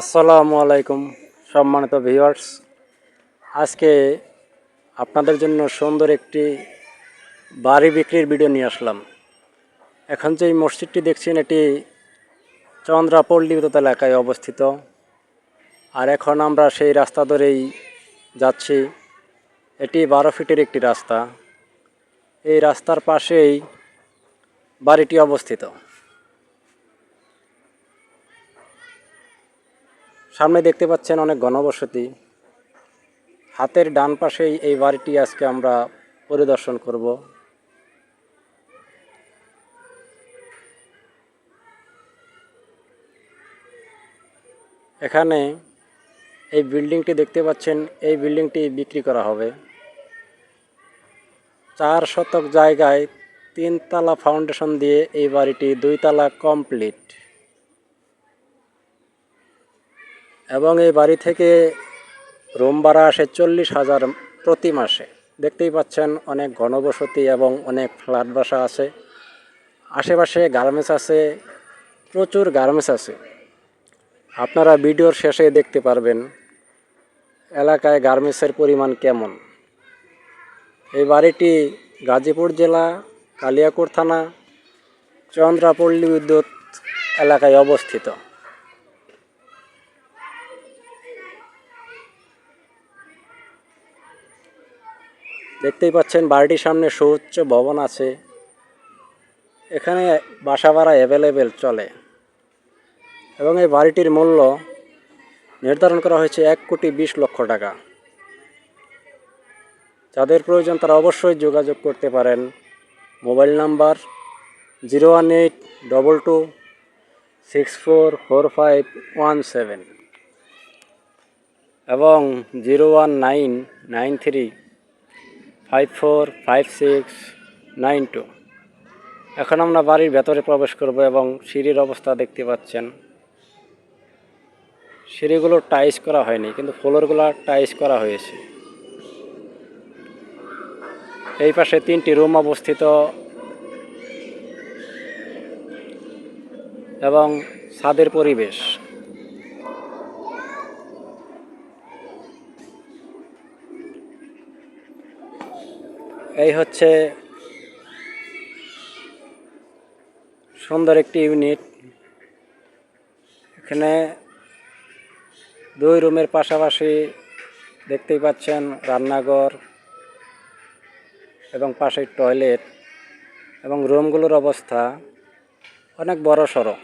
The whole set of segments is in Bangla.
আসসালামু আলাইকুম, সম্মানিত ভিউয়ার্স। আজকে আপনাদের জন্য সুন্দর একটি বাড়ি বিক্রির ভিডিও নিয়ে আসলাম। এখন যে মসজিদটি দেখছেন, এটি চন্দ্রাপল্লী এলাকায় অবস্থিত। আর এখন আমরা সেই রাস্তা ধরেই যাচ্ছি। এটি বারো ফিটের একটি রাস্তা। এই রাস্তার পাশেই বাড়িটি অবস্থিত। সামনে দেখতে পাচ্ছেন অনেক ঘনবসতি। হাতের ডান পাশেই এই বাড়িটি আজকে আমরা পরিদর্শন করব। এখানে এই বিল্ডিংটি দেখতে পাচ্ছেন, এই বিল্ডিংটি বিক্রি করা হবে। চার শতক জায়গায় তিনতলা ফাউন্ডেশন দিয়ে এই বাড়িটি দুইতলা কমপ্লিট। এবং এই বাড়ি থেকে রুম ভাড়া আসে চল্লিশ হাজার প্রতি মাসে। দেখতেই পাচ্ছেন অনেক ঘনবসতি এবং অনেক ফ্ল্যাট বাসা আছে। আশেপাশে গার্মেন্টস আছে, প্রচুর গার্মেন্টস আছে। আপনারা ভিডিওর শেষে দেখতে পারবেন এলাকায় গার্মেন্টসের পরিমাণ কেমন। এই বাড়িটি গাজীপুর জেলা কালিয়াকুর থানা, চন্দ্রাপল্লী বিদ্যুৎ এলাকায় অবস্থিত। দেখতেই পাচ্ছেন বাড়িটির সামনে সুউচ্চ ভবন আছে। এখানে বাসা ভাড়া অ্যাভেলেবেল চলে। এবং এই বাড়িটির মূল্য নির্ধারণ করা হয়েছে এক কোটি বিশ লক্ষ টাকা। যাদের প্রয়োজন তারা অবশ্যই যোগাযোগ করতে পারেন। Mobile number zero one eight double two six four four five one seven এবং zero one nine nine three five four five six nine two এখন আমরা বাড়ির ভেতরে প্রবেশ করব এবং সিঁড়ির অবস্থা দেখতে পাচ্ছেন। সিঁড়িগুলো টাইস করা হয়নি, কিন্তু ফ্লোরগুলো টাইস করা হয়েছে। এই পাশে তিনটি রুম অবস্থিত। এবং ছাদের পরিবেশ। এই হচ্ছে সুন্দর একটি ইউনিট। এখানে দুই রুমের পাশাপাশি দেখতেই পাচ্ছেন রান্নাঘর এবং পাশে টয়লেট এবং রুমগুলোর অবস্থা অনেক বড় সড়ো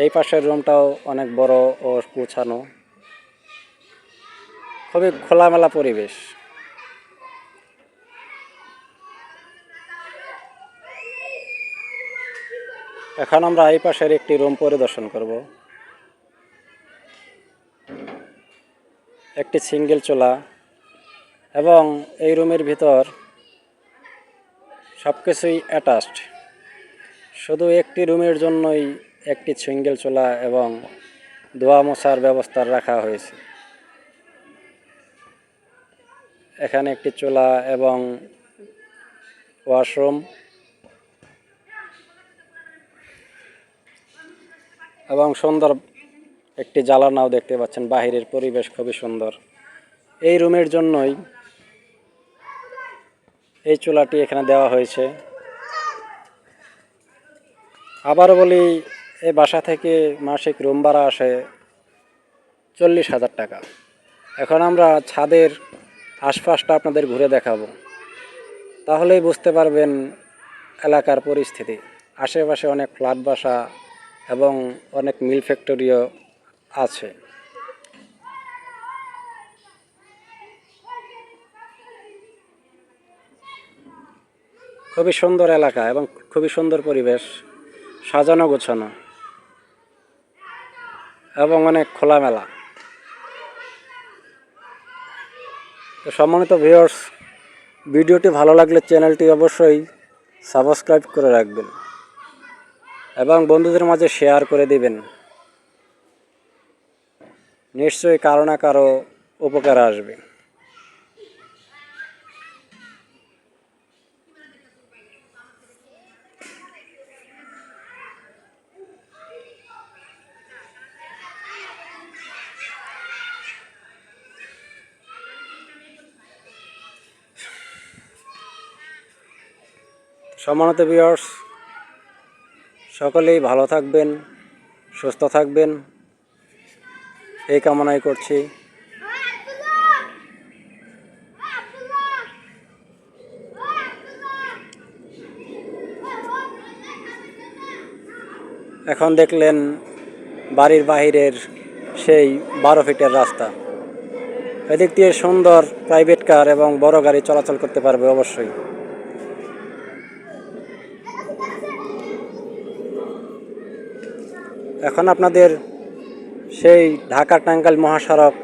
এই পাশের রুমটাও অনেক বড় ও গুছানো। খুবই খোলামেলা পরিবেশ। এখন আমরা এই পাশের একটি রুম পরিদর্শন করব। একটি সিঙ্গেল চোলা এবং এই রুমের ভিতর সব কিছুই অ্যাটাচড। শুধু একটি রুমের জন্যই একটি সিঙ্গেল চুলা এবং ধোয়া মশার ব্যবস্থা রাখা হয়েছে। এখানে একটি চুলা এবং ওয়াশরুম। এবং সুন্দর একটি জ্বালানাও দেখতে পাচ্ছেন, বাহিরের পরিবেশ খুবই সুন্দর। এই রুমের জন্যই এই চুলাটি এখানে দেওয়া হয়েছে। আবার বলি এই বাসা থেকে মাসিক রুম ভাড়া আসে চল্লিশ হাজার টাকা। এখন আমরা ছাদের আশপাশটা আপনাদের ঘুরে দেখাবো। তাহলেই বুঝতে পারবেন এলাকার পরিস্থিতি। আশেপাশে অনেক ফ্ল্যাট বাসা এবং অনেক মিল ফ্যাক্টরিও আছে। খুবই সুন্দর এলাকা এবং খুবই সুন্দর পরিবেশ, সাজানো গোছানো। এবং অনেক খোলামেলা। তো সম্মানিত ভিউয়ার্স ভিডিওটি ভালো লাগলে চ্যানেলটি অবশ্যই সাবস্ক্রাইব করে রাখবেন এবং বন্ধুদের মাঝে শেয়ার করে দিবেন। নিশ্চয়ই কারও না কারও উপকার আসবে। সম্মানিত বিয়ার্স সকলেই ভালো থাকবেন, সুস্থ থাকবেন। এই কামনাই করছি। এখন দেখলেন বাড়ির বাহিরের সেই বারো ফিটের রাস্তা। এদিক দিয়ে সুন্দর প্রাইভেট কার এবং বড় গাড়ি চলাচল করতে পারবে অবশ্যই। এখন আপনাদের সেই ঢাকা টাঙ্গাইল মহাসড়ক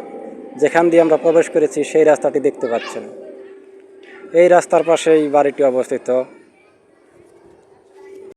যেখান দিয়ে আমরা প্রবেশ করেছি, সেই রাস্তাটি দেখতে পাচ্ছেন। এই রাস্তার পাশেই বাড়িটি অবস্থিত।